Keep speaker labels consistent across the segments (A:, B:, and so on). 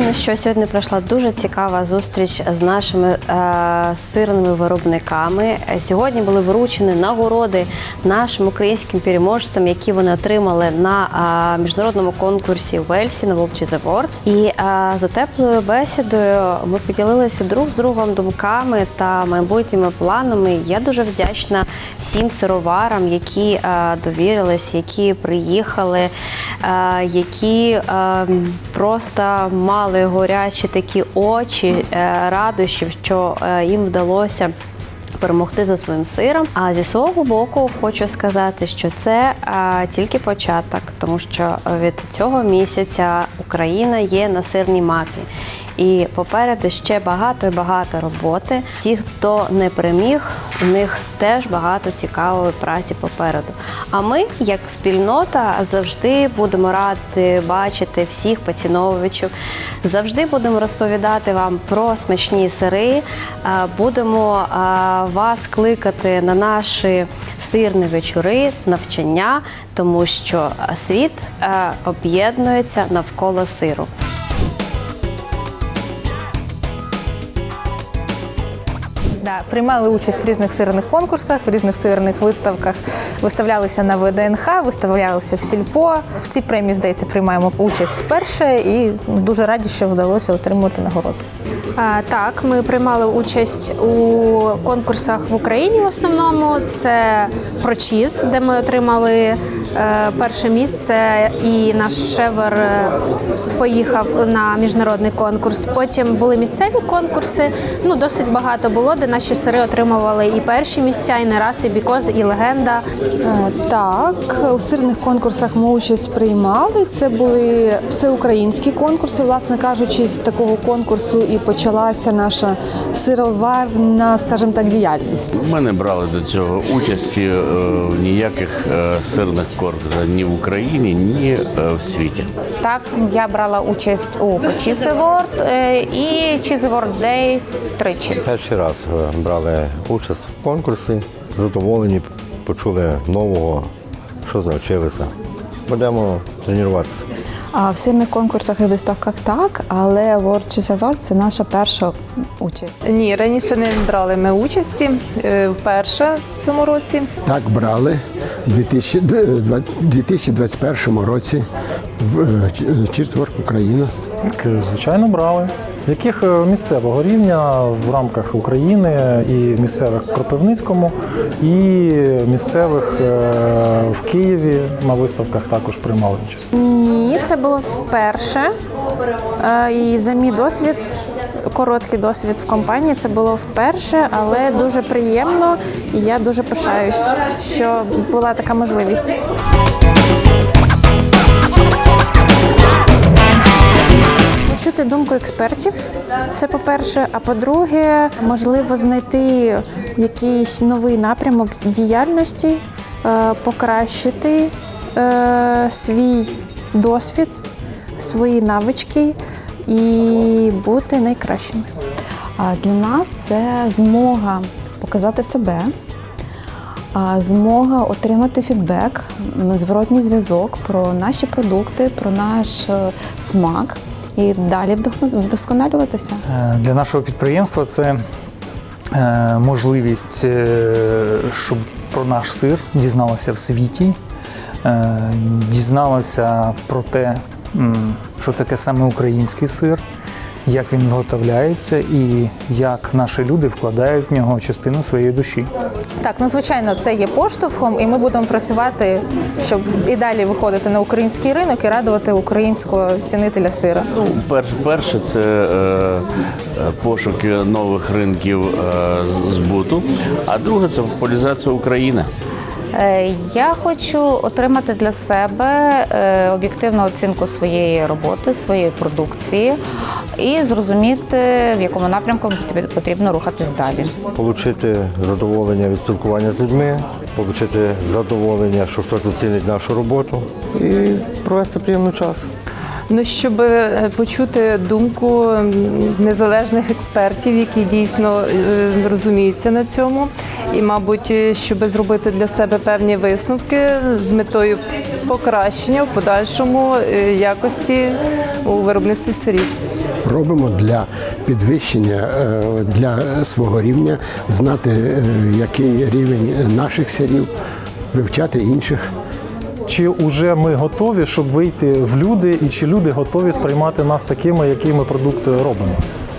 A: Ну що сьогодні пройшла дуже цікава зустріч з нашими е, сирними виробниками. Сьогодні були вручені нагороди нашим українським переможцям, які вони отримали на е, міжнародному конкурсі Вельсі на Cheese Awards. І е, за теплою бесідою ми поділилися друг з другом думками та майбутніми планами. Я дуже вдячна всім сироварам, які е, довірились, які приїхали, е, які е, просто мали горячі такі очі е, радощів, що е, їм вдалося. Перемогти за своїм сиром. А зі свого боку хочу сказати, що це а, тільки початок, тому що від цього місяця Україна є на сирній мапі. І попереду ще багато і багато роботи. Ті, хто не переміг, у них теж багато цікавої праці попереду. А ми, як спільнота, завжди будемо раді бачити всіх поціновувачів. Завжди будемо розповідати вам про смачні сири. Е, Будемо е, вас кликати на наші сирні вечори, навчання, тому що світ е, об'єднується навколо сиру.
B: Да, приймали участь в різних сирних конкурсах, в різних сирних виставках. Виставлялися на ВДНХ, виставлялися в Сільпо. В цій премії, здається, приймаємо участь вперше і дуже раді, що вдалося отримати нагороду.
C: Так, ми приймали участь у конкурсах в Україні в основному. Це прочіз, де ми отримали е, перше місце, і наш шевер е, поїхав на міжнародний конкурс. Потім були місцеві конкурси. Ну досить багато було, де наші сири отримували і перші місця, і не раз, і бікоз, і легенда.
D: Е, Так, у сирних конкурсах ми участь приймали. Це були всеукраїнські конкурси, власне кажучи, з такого конкурсу і почалася наша сироварна, скажімо так, діяльність.
E: Ми не брали до цього участі е, в ніяких е, сирних конкурсах ні в Україні, ні в світі.
F: Так, я брала участь у Cheese Award е, і Cheese Award Day тричі.
G: Перший раз брали участь в конкурсі, задоволені, почули нового, що навчилися. Будемо тренуватися.
D: А в сирних конкурсах і виставках так, але World Award – це наша перша участь.
B: Ні, раніше не брали ми участі е, вперше в цьому році.
H: Так брали у 2021 році в Чіртворк Україна.
I: Звичайно, брали. Яких е, місцевого рівня в рамках України і місцевих в Кропивницькому, і місцевих е, в Києві на виставках також приймали участь.
C: Ні, це було вперше. Е, І за мій досвід, короткий досвід в компанії, це було вперше, але дуже приємно і я дуже пишаюсь, що була така можливість. Почути думку експертів, це по-перше. А по-друге, можливо, знайти якийсь новий напрямок діяльності, е, покращити е, свій досвід, свої навички і бути найкращим.
D: Для нас це змога показати себе, змога отримати фідбек, зворотній зв'язок про наші продукти, про наш е, смак і далі вдосконалюватися.
I: Е, Для нашого підприємства це е, можливість, е, щоб про наш сир дізналася в світі, дізналася про те, що таке саме український сир, як він виготовляється і як наші люди вкладають в нього частину своєї душі.
B: Так, ну звичайно, це є поштовхом, і ми будемо працювати, щоб і далі виходити на український ринок і радувати українського цінителя сира.
E: Ну, перше, перше це е, е, пошуки нових ринків е, збуту, а друге це популяризація України.
F: Е, Я хочу отримати для себе е, об'єктивну оцінку своєї роботи, своєї продукції і зрозуміти, в якому напрямку потріб- потрібно рухатись далі.
G: Получити задоволення від спілкування з людьми, отримати задоволення, що хтось оцінить нашу роботу і провести приємний час.
J: Ну, щоб е, почути думку незалежних експертів, які дійсно е, розуміються на цьому, і, мабуть, е, щоб зробити для себе певні висновки з метою покращення в подальшому якості у виробництві сирів.
H: Робимо для підвищення для свого рівня, знати, який рівень наших сирів, вивчати інших.
I: Чи вже ми готові, щоб вийти в люди, і чи люди готові сприймати нас такими, які ми продукти робимо?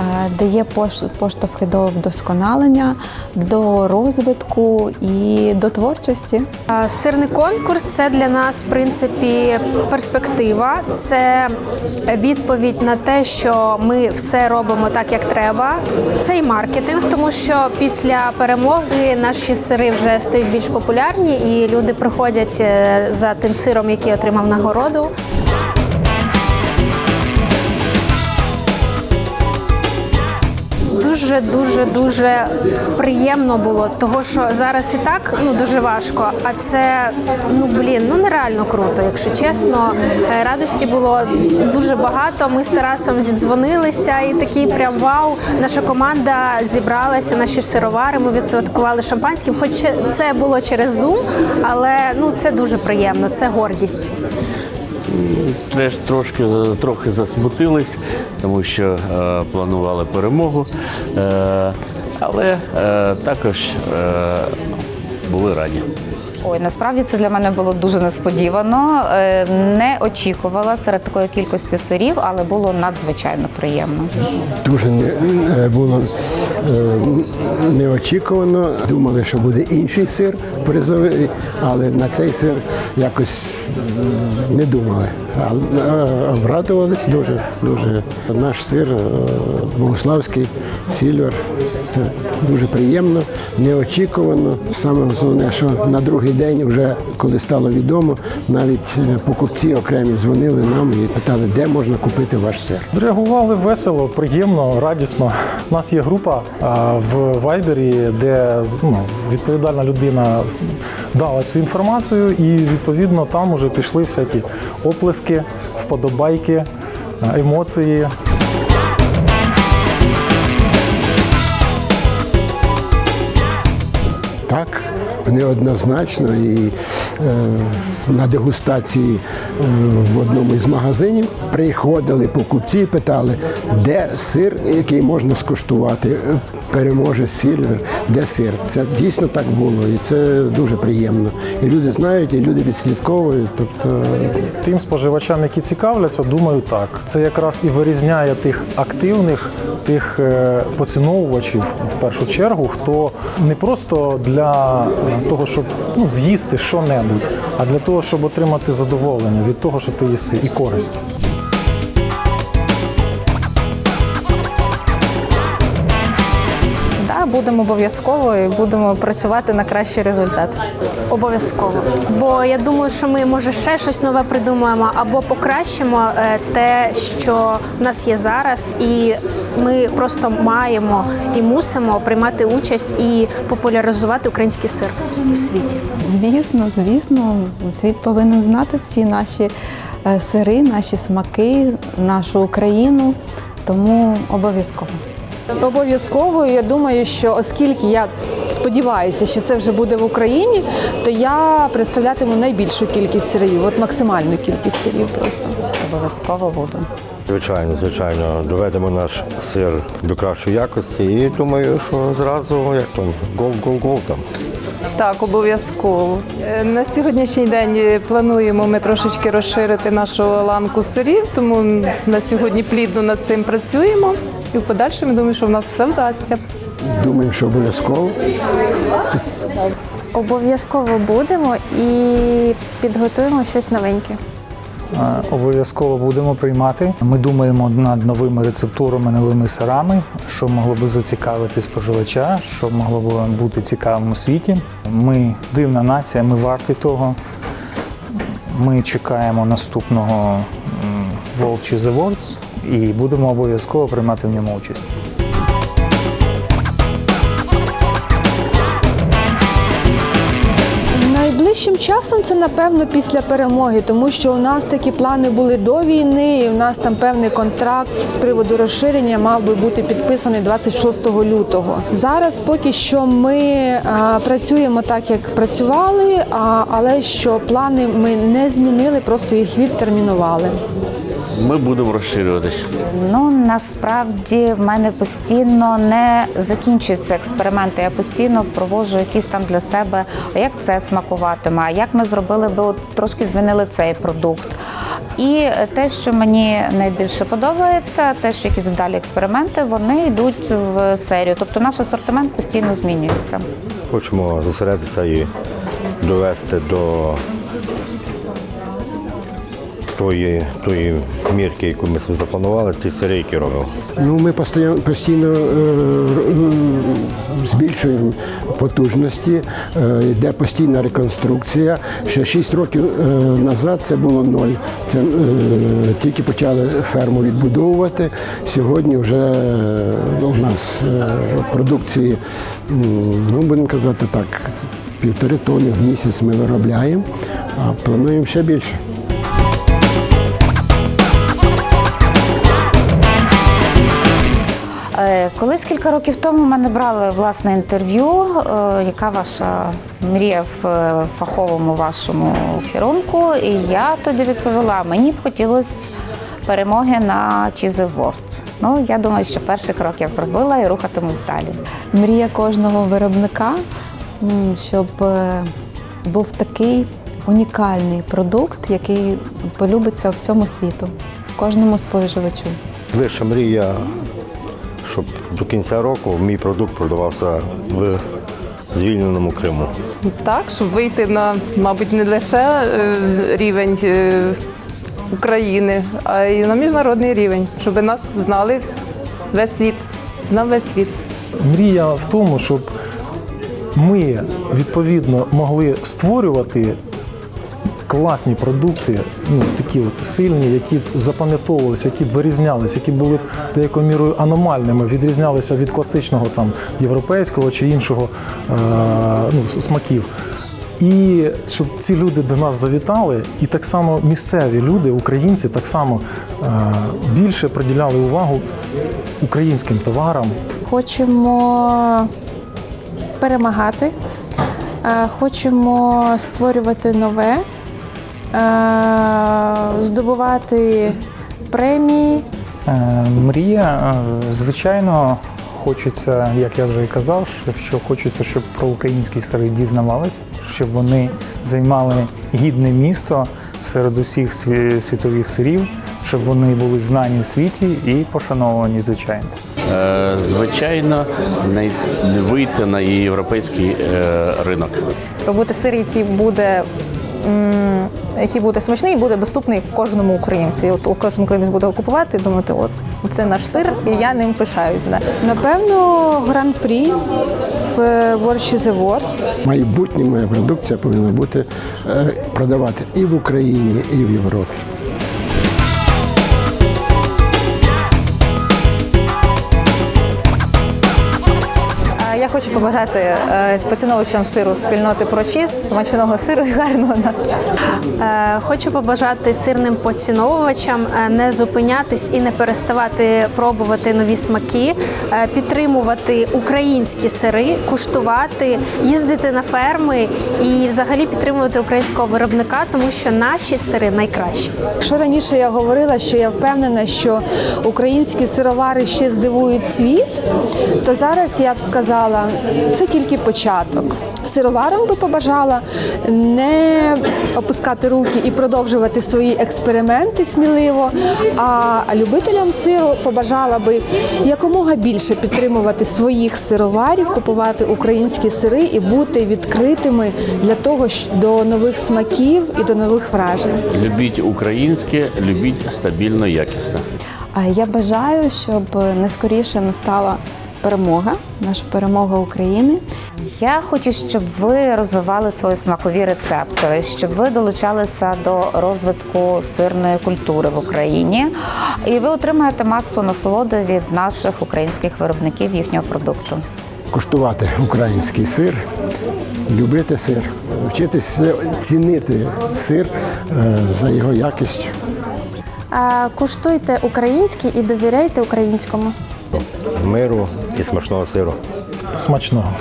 D: Е, Дає пош- поштовхи до вдосконалення, до розвитку і до творчості.
C: Сирний конкурс це для нас, в принципі, перспектива. Це відповідь на те, що ми все робимо так, як треба. Це і маркетинг, тому що після перемоги наші сири вже стають більш популярні, і люди приходять е, за тим сиром, який отримав нагороду. Дуже дуже дуже приємно було, того що зараз і так ну дуже важко. А це ну блін, ну нереально круто, якщо чесно. Е, Радості було дуже багато. Ми з Тарасом зідзвонилися, і такий прям вау. Наша команда зібралася, наші сировари. Ми відсвяткували шампанським. Хоч це було через Zoom, але ну це дуже приємно. Це гордість.
E: Треш трошки трохи засмутились, тому що е, планували перемогу, е, але е, також е, були раді.
F: Ой, насправді це для мене було дуже несподівано. Е, Не очікувала серед такої кількості сирів, але було надзвичайно приємно.
H: Дуже не, е, було е, неочікувано. Думали, що буде інший сир призовий, але на цей сир якось не думали. Обрадувались дуже. дуже. Наш сир Богославський, Сільвер. Це дуже приємно, неочікувано. Саме основне, що на другий день, вже коли стало відомо, навіть е, покупці окремі дзвонили нам і питали, де можна купити ваш сир.
I: Реагували весело, приємно, радісно. У нас є група в Вайбері, де ну, відповідальна людина дала цю інформацію, і відповідно там вже пішли всякі оплески, вподобайки, емоції.
H: Неоднозначно. І е, на дегустації е, в одному із магазинів приходили покупці і питали, де сир, який можна скуштувати. Е, Переможе Сільвер, де сир. Це дійсно так було, і це дуже приємно. І люди знають, і люди відслідковують. Тобто
I: Тим споживачам, які цікавляться, думаю, так. Це якраз і вирізняє тих активних, тих поціновувачів в першу чергу, хто не просто для того, щоб ну, з'їсти що-небудь, а для того, щоб отримати задоволення від того, що ти їси, і користь.
B: Будемо обов'язково і будемо працювати на кращий результат.
C: Обов'язково. Бо я думаю, що ми може ще щось нове придумаємо або покращимо е, те, що в нас є зараз, і ми просто маємо і мусимо приймати участь і популяризувати український сир в світі.
D: Звісно, звісно, світ повинен знати всі наші е, сири, наші смаки, нашу Україну. Тому обов'язково.
K: Обов'язково я думаю, що оскільки я сподіваюся, що це вже буде в Україні, то я представлятиму найбільшу кількість сирів, от максимальну кількість сирів просто.
F: Обов'язково буду.
G: Звичайно, звичайно, доведемо наш сир до кращої якості і думаю, що зразу як там гол-гол-гол там.
J: Так, обов'язково. Е, На сьогоднішній день е, плануємо ми трошечки розширити нашу ланку сирів, тому на сьогодні плідно над цим працюємо. І в подальшому я думаю, що в нас все вдасться.
H: думаємо, що обов'язково.
C: Обов'язково будемо і підготуємо щось новеньке.
I: Обов'язково будемо приймати. Ми думаємо над новими рецептурами, новими сирами, що могло би зацікавити споживача, що могло б бути цікавим у світі. Ми дивна нація, ми варті того. Ми чекаємо наступного World Awards і будемо обов'язково приймати в ньому участь.
K: Найближчим часом це напевно після перемоги, тому що у нас такі плани були до війни. і У нас там певний контракт з приводу розширення мав би бути підписаний 26 лютого. Зараз поки що ми а, працюємо так, як працювали, а, але що плани ми не змінили, просто їх відтермінували.
E: Ми будемо розширюватись.
F: Ну насправді в мене постійно не закінчуються експерименти. Я постійно проводжу якісь там для себе, а як це смакуватиме, а як ми зробили би от трошки змінили цей продукт. І те, що мені найбільше подобається, те, що якісь вдалі експерименти, вони йдуть в серію. Тобто наш асортимент постійно змінюється.
G: Хочемо зосередитися і довести до тої, тої мірки, яку ми запланували, ті сири, робимо.
H: Ну, ми постійно, постійно е, е, збільшуємо потужності, е, йде постійна реконструкція. Ще 6 років назад це було ноль. Це тільки почали ферму відбудовувати. Сьогодні вже у нас продукції, ну будемо казати так, півтори тони в місяць ми виробляємо, а плануємо ще більше.
F: Колись кілька років тому мене брали власне інтерв'ю, е, яка ваша мрія в е, фаховому вашому керунку. І я тоді відповіла: мені б хотілося перемоги на Cheese Award. Ну я думаю, що перший крок я зробила і рухатимусь далі.
D: Мрія кожного виробника, щоб е, був такий унікальний продукт, який полюбиться всьому світу, кожному споживачу.
G: Вища мрія, до кінця року мій продукт продавався в звільненому Криму.
J: Так, щоб вийти на, мабуть, не лише е, рівень е, України, а й на міжнародний рівень, щоб нас знали весь світ, знав весь світ.
I: Мрія в тому, щоб ми відповідно могли створювати класні продукти, ну такі от сильні, які запам'ятовувалися, які вирізнялися, які були деякою мірою аномальними, відрізнялися від класичного там європейського чи іншого е, ну, смаків. І щоб ці люди до нас завітали, і так само місцеві люди, українці, так само е, більше приділяли увагу українським товарам,
B: Хочемо перемагати, е, хочемо створювати нове, здобувати премії.
I: Е, Мрія, е, звичайно, хочеться, як я вже і казав, що- хочеться, щоб про українські сири дізнавались, щоб вони займали гідне місто серед усіх світових сирів, щоб вони були знані в світі і пошановані, звичайно.
E: Е, Звичайно, вийти на європейський е, ринок.
B: Робити сир, який буде. Який буде смачний і буде доступний кожному українцю. І от кожен українець буде купувати і думати, от це наш сир, і я ним пишаюсь. Да.
K: Напевно, гран-прі в World Cheese Awards.
H: Майбутня моя продукція повинна бути е, продавати і в Україні, і в Європі.
B: Хочу побажати е, поціновувачам сиру спільноти прочіс, смачного сиру і гарного настрою.
C: Е, Хочу побажати сирним поціновувачам е, не зупинятись і не переставати пробувати нові смаки, підтримувати українські сири, куштувати, їздити на ферми і взагалі підтримувати українського виробника, тому що наші сири найкращі.
K: Якщо раніше я говорила, що я впевнена, що українські сировари ще здивують світ, то зараз я б сказала, це тільки початок. Сироварам би побажала не опускати руки і продовжувати свої експерименти сміливо. А любителям сиру побажала би якомога більше підтримувати своїх сироварів, купувати українські сири і бути відкритими для того, щ- до нових смаків і до нових вражень.
E: Любіть українське, любіть стабільно, якісне.
D: А я бажаю, щоб не скоріше настала перемога, наша перемога України.
F: Я хочу, щоб ви розвивали свої смакові рецептори, щоб ви долучалися до розвитку сирної культури в Україні, і ви отримаєте масу насолоди від наших українських виробників їхнього продукту.
H: Куштувати український сир любити сир, вчитися цінити сир е, за його якістю.
B: Куштуйте український і довіряйте українському.
G: Миру і смачного сиру.
I: Смачного.